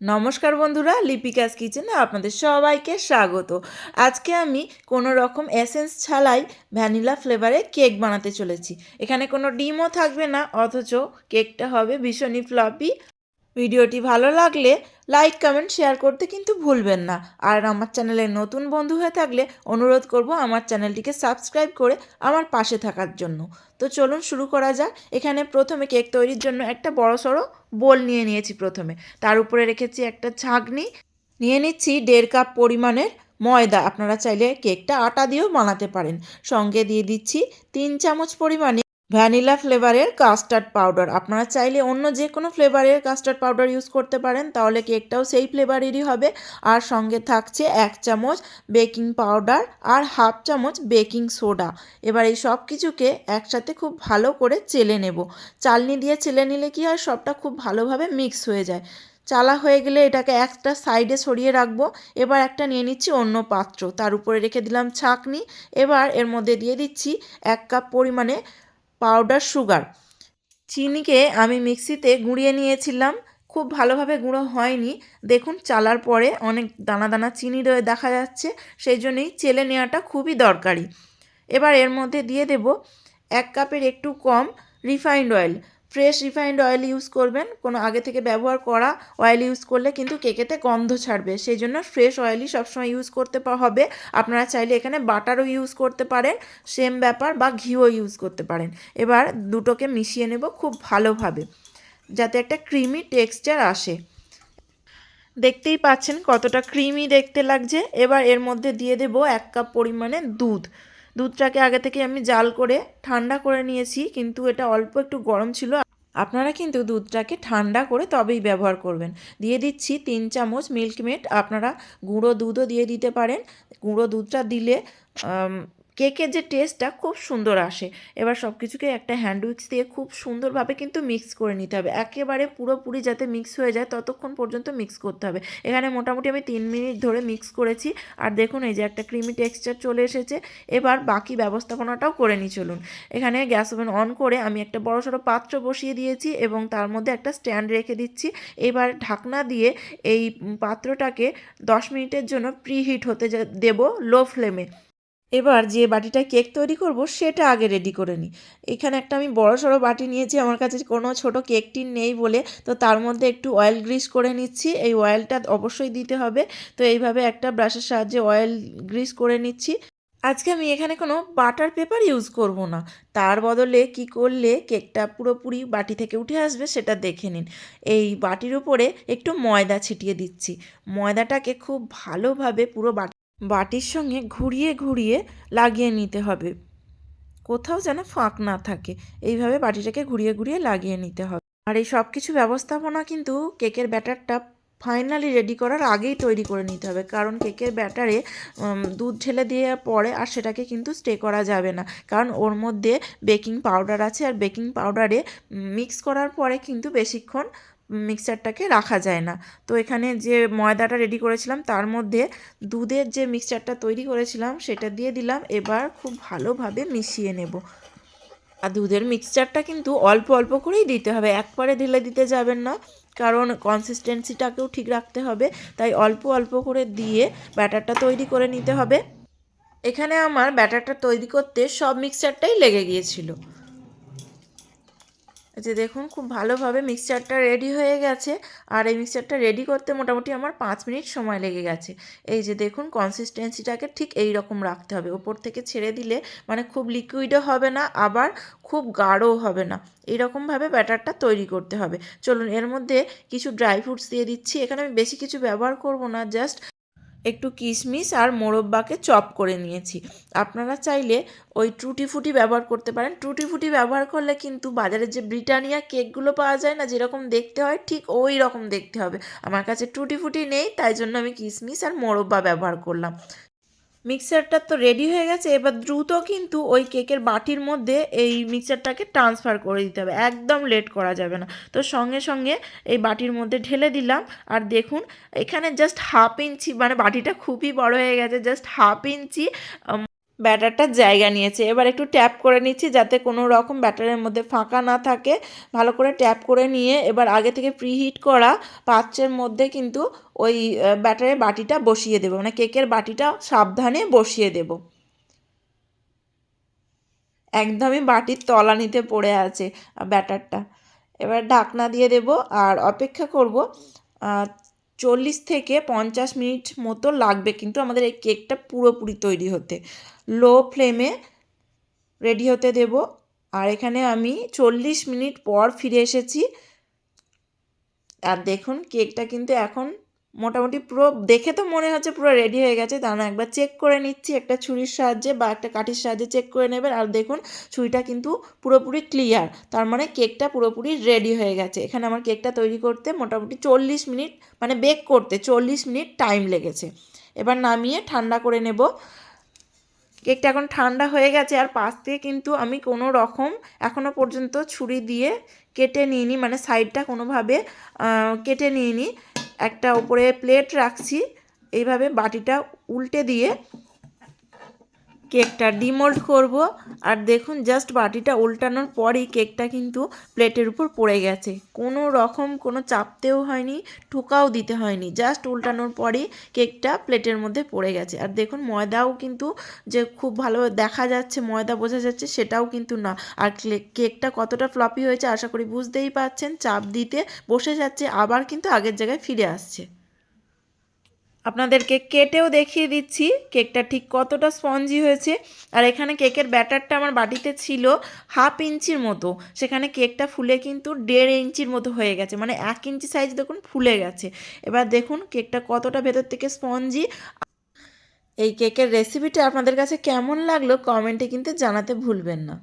নমস্কার বন্ধুরা, লিপিকাস কিচেনে আপনাদের সবাইকে স্বাগত। আজকে আমি কোনো রকম এসেন্স ছাড়াই ভ্যানিলা ফ্লেভারে কেক বানাতে চলেছি। এখানে কোনো ডিমও থাকবে না, অথচ কেকটা হবে ভীষণই ফ্লপি। ভিডিওটি ভালো লাগলে লাইক, কমেন্ট, শেয়ার করতে কিন্তু ভুলবেন না। আর আমার চ্যানেলে নতুন বন্ধু হয়ে থাকলে অনুরোধ করব আমার চ্যানেলটিকে সাবস্ক্রাইব করে আমার পাশে থাকার জন্য। তো চলুন শুরু করা যাক। এখানে প্রথমে কেক তৈরির জন্য একটা বড় সড়ো বোল নিয়ে নিয়েছি প্রথমে। তার উপরে রেখেছি একটা ছাঁকনি। নিয়ে নিচ্ছি দেড় কাপ পরিমাণের ময়দা। আপনারা চাইলে কেকটা আটা দিয়েও বানাতে পারেন। সঙ্গে দিয়ে দিচ্ছি তিন চামচ পরিমাণে ভ্যানিলা ফ্লেভারের কাস্টার্ড পাউডার। আপনারা চাইলে অন্য যে কোনো ফ্লেভারের কাস্টার্ড পাউডার ইউজ করতে পারেন, তাহলে কেকটাও সেই ফ্লেভারেরই হবে। আর সঙ্গে থাকছে এক চামচ বেকিং পাউডার আর হাফ চামচ বেকিং সোডা। এবার এই সব কিছুকে একসাথে খুব ভালো করে চেলে নেব। চালনি দিয়ে চেলে নিলে কি হয়, সবটা খুব ভালোভাবে মিক্স হয়ে যায়। চালা হয়ে গেলে এটাকে একটা সাইডে সরিয়ে রাখব। এবার একটা নিয়ে নিচ্ছি অন্য পাত্র। তার উপরে রেখে দিলাম ছাঁকনি। এবার এর মধ্যে দিয়ে দিচ্ছি এক কাপ পরিমাণে পাউডার সুগার চিনিকে আমি মিক্সিতে গুঁড়িয়ে নিয়েছিলাম। খুব ভালোভাবে গুঁড়ো হয়নি। দেখুন, চালার পরে অনেক দানা দানা চিনি দেখা যাচ্ছে, সেই জন্যই চেলে নেওয়াটা খুবই দরকারি। এবার এর মধ্যে দিয়ে দেব এক কাপের একটু কম refined oil fresh refined oil use করবেন। কোনো আগে থেকে ব্যবহার করা অয়েল ইউজ করলে কিন্তু কেকেতে গন্ধ ছাড়বে। সেই জন্য ফ্রেশ অয়েলই সবসময় ইউজ করতে হবে। আপনারা চাইলে এখানে বাটারও ইউজ করতে পারেন। সেম ব্যাপার বা ঘিও ইউজ করতে পারেন। এবার দুটোকে মিশিয়ে নেব খুব ভালোভাবে, যাতে একটা ক্রিমি টেক্সচার আসে। দেখতেই পাচ্ছেন কতটা ক্রিমি দেখতে লাগছে। এবার এর মধ্যে দিয়ে দেব এক কাপ পরিমাণে দুধ। দুধটাকে আগে থেকে আমি জাল করে ঠান্ডা করে নিয়েছি, কিন্তু এটা অল্প একটু গরম ছিল। আপনারা কিন্তু দুধটাকে ঠান্ডা করে তবেই ব্যবহার করবেন। দিয়ে দিচ্ছি তিন চামচ মিল্কমেড আপনারা গুঁড়ো দুধও দিয়ে দিতে পারেন। গুঁড়ো দুধটা দিলে কেকের যে টেস্টটা খুব সুন্দর আসে। এবার সব কিছুকে একটা হ্যান্ড উইক্স দিয়ে খুব সুন্দরভাবে কিন্তু মিক্স করে নিতে হবে। একেবারে পুরোপুরি যাতে মিক্স হয়ে যায়, ততক্ষণ পর্যন্ত মিক্স করতে হবে। এখানে মোটামুটি আমি তিন মিনিট ধরে মিক্স করেছি। আর দেখুন, এই যে একটা ক্রিমি টেক্সচার চলে এসেছে। এবার বাকি ব্যবস্থাপনাটাও করে নিই, চলুন। এখানে গ্যাস ওভেন অন করে আমি একটা বড় সড়ো পাত্র বসিয়ে দিয়েছি এবং তার মধ্যে একটা স্ট্যান্ড রেখে দিচ্ছি। এবার ঢাকনা দিয়ে এই পাত্রটাকে দশ মিনিটের জন্য প্রিহিট হতে দেব লো ফ্লেমে এবার যে বাটিটা কেক তৈরি করব, সেটা আগে রেডি করে নিই। এখানে একটা আমি বড় সড়ো বাটি নিয়েছি, আমার কাছে কোনো ছোট কেক টিন নেই বলে। তো তার মধ্যে একটু অয়েল গ্রিস করে নিচ্ছি। এই অয়েলটা অবশ্যই দিতে হবে। তো এইভাবে একটা ব্রাশের সাহায্যে অয়েল গ্রিস করে নিচ্ছি। আজকে আমি এখানে কোনো বাটার পেপার ইউজ করব না। তার বদলে কি করলে কেকটা পুরোপুরি বাটি থেকে উঠে আসবে সেটা দেখে নিন। এই বাটির উপরে একটু ময়দা ছিটিয়ে দিচ্ছি। ময়দাটাকে খুব ভালোভাবে পুরো বাটি বাটির সঙ্গে ঘুরিয়ে ঘুরিয়ে লাগিয়ে নিতে হবে। কোথাও যেন ফাঁক না থাকে, এইভাবে বাটিটাকে ঘুরিয়ে ঘুরিয়ে লাগিয়ে নিতে হবে। আর এই সব কিছু ব্যবস্থাপনা কিন্তু কেকের ব্যাটারটা ফাইনালি রেডি করার আগেই তৈরি করে নিতে হবে। কারণ কেকের ব্যাটারে দুধ ঢেলে দেওয়ার পরে আর সেটাকে কিন্তু স্টে করা যাবে না। কারণ ওর মধ্যে বেকিং পাউডার আছে আর বেকিং পাউডারে মিক্স করার পরে কিন্তু বেশিক্ষণ মিক্সচারটাকে রাখা যায় না। তো এখানে যে ময়দাটা রেডি করেছিলাম, তার মধ্যে দুধের যে মিক্সচারটা তৈরি করেছিলাম, সেটা দিয়ে দিলাম। এবার খুব ভালোভাবে মিশিয়ে নেব। আর দুধের মিক্সচারটা কিন্তু অল্প অল্প করেই দিতে হবে। একবারে ঢেলে দিতে যাবেন না, কারণ কনসিস্টেন্সিটাকেও ঠিক রাখতে হবে। তাই অল্প অল্প করে দিয়ে ব্যাটারটা তৈরি করে নিতে হবে। এখানে আমার ব্যাটারটা তৈরি করতে সব মিক্সচারটাই লেগে গিয়েছিল। যে দেখুন, খুব ভালোভাবে মিক্সচারটা রেডি হয়ে গেছে। আর এই মিক্সচারটা রেডি করতে মোটামুটি আমার পাঁচ মিনিট সময় লেগে গেছে। এই যে দেখুন কনসিস্টেন্সিটাকে ঠিক এই রকম রাখতে হবে। ওপর থেকে ছেড়ে দিলে মানে খুব লিকুইডও হবে না, আবার খুব গাঢ়ও হবে না। এইরকমভাবে ব্যাটারটা তৈরি করতে হবে। চলুন, এর মধ্যে কিছু ড্রাই ফ্রুটস দিয়ে দিচ্ছি। এখানে আমি বেশি কিছু ব্যবহার করব না জাস্ট একটু কিশমিশ আর মোরব্বাকে চপ করে নিয়েছি। আপনারা চাইলে ওই টুটি ফুটি ব্যবহার করতে পারেন। টুটি ফুটি ব্যবহার করলে কিন্তু বাজারে যে ব্রিটানিয়া কেকগুলো পাওয়া যায় না, যেরকম দেখতে হয়, ঠিক ওই রকম দেখতে হবে। আমার কাছে টুটি ফুটি নেই, তাই জন্য আমি কিশমিশ আর মোরব্বা ব্যবহার করলাম। মিক্সারটা তো রেডি হয়ে গেছে, এবার দ্রুত কিন্তু ওই কেকের বাটির মধ্যে এই মিক্সারটাকে ট্রান্সফার করে দিতে হবে। একদম লেট করা যাবে না। তো সঙ্গে সঙ্গে এই বাটির মধ্যে ঢেলে দিলাম, আর দেখুন, এখানে জাস্ট হাফ ইঞ্চি মানে বাটিটা খুবই বড় হয়ে গেছে জাস্ট হাফ ইঞ্চি ব্যাটারটা জায়গা নিয়েছে। এবার একটু ট্যাপ করে নিচ্ছি যাতে কোনো রকম ব্যাটারের মধ্যে ফাঁকা না থাকে। ভালো করে ট্যাপ করে নিয়ে এবার আগে থেকে প্রিহিট করা পাত্রের মধ্যে কিন্তু ওই ব্যাটারের বাটিটা বসিয়ে দেবো। মানে কেকের বাটিটা সাবধানে বসিয়ে দেব। একদমই বাটির তলানিতে পড়ে আছে ব্যাটারটা। এবার ঢাকনা দিয়ে দেব আর অপেক্ষা করব চল্লিশ থেকে পঞ্চাশ মিনিট মতো লাগবে, কিন্তু আমাদের এই কেকটা পুরোপুরি তৈরি হতে। লো ফ্লেমে রেডি হতে দেব। আর এখানে আমি চল্লিশ মিনিট পর ফিরে এসেছি। আর দেখুন, কেকটা কিন্তু এখন মোটামুটি পুরো, দেখে তো মনে হচ্ছে পুরো রেডি হয়ে গেছে। তা না, একবার চেক করে নিচ্ছি, একটা ছুরির সাহায্যে বা একটা কাঠির সাহায্যে চেক করে নেবেন। আর দেখুন, ছুরিটা কিন্তু পুরোপুরি ক্লিয়ার তার মানে কেকটা পুরোপুরি রেডি হয়ে গেছে। এখানে আমার কেকটা তৈরি করতে মোটামুটি চল্লিশ মিনিট মানে বেক করতে চল্লিশ মিনিট টাইম লেগেছে। এবার নামিয়ে ঠান্ডা করে নেব। কেকটা এখন ঠান্ডা হয়ে গেছে, আর পাশ থেকে কিন্তু আমি কোনো রকম এখনও পর্যন্ত ছুরি দিয়ে কেটে নিইনি মানে সাইডটা কোনোভাবে কেটে নিইনি। একটা ওপরে প্লেট রাখছি এইভাবে বাটিটা উল্টে দিয়ে কেকটা ডিমোল্ড করব। আর দেখুন জাস্ট বাটিটা উল্টানোর পরই কেকটা কিন্তু প্লেটের উপর পড়ে গেছে। কোনো রকম কোনো চাপতেও হয়নি, ঠোকাও দিতে হয়নি। জাস্ট উল্টানোর পরই কেকটা প্লেটের মধ্যে পড়ে গেছে। আর দেখুন, ময়দাও কিন্তু যে খুব ভালো দেখা যাচ্ছে, ময়দা বোঝা যাচ্ছে, সেটাও কিন্তু না। আর কেকটা কতটা ফ্লপি হয়েছে, আশা করি বুঝতেই পারছেন। চাপ দিতে বসে যাচ্ছে, আবার কিন্তু আগের জায়গায় ফিরে আসছে। আপনাদেরকে কেটেও দেখিয়ে দিচ্ছি, কেকটা ঠিক কতটা স্পঞ্জি হয়েছে। আর এখানে কেকের ব্যাটারটা আমার বাটিতে ছিল হাফ ইঞ্চির মতো। সেখানে কেকটা ফুলে কিন্তু দেড় ইঞ্চির মতো হয়ে গেছে মানে এক ইঞ্চি সাইজ দেখুন ফুলে গেছে। এবার দেখুন কেকটা কতটা ভেতর থেকে স্পঞ্জি। এই কেকের রেসিপিটা আপনাদের কাছে কেমন লাগল কমেন্টে কিন্তু জানাতে ভুলবেন না।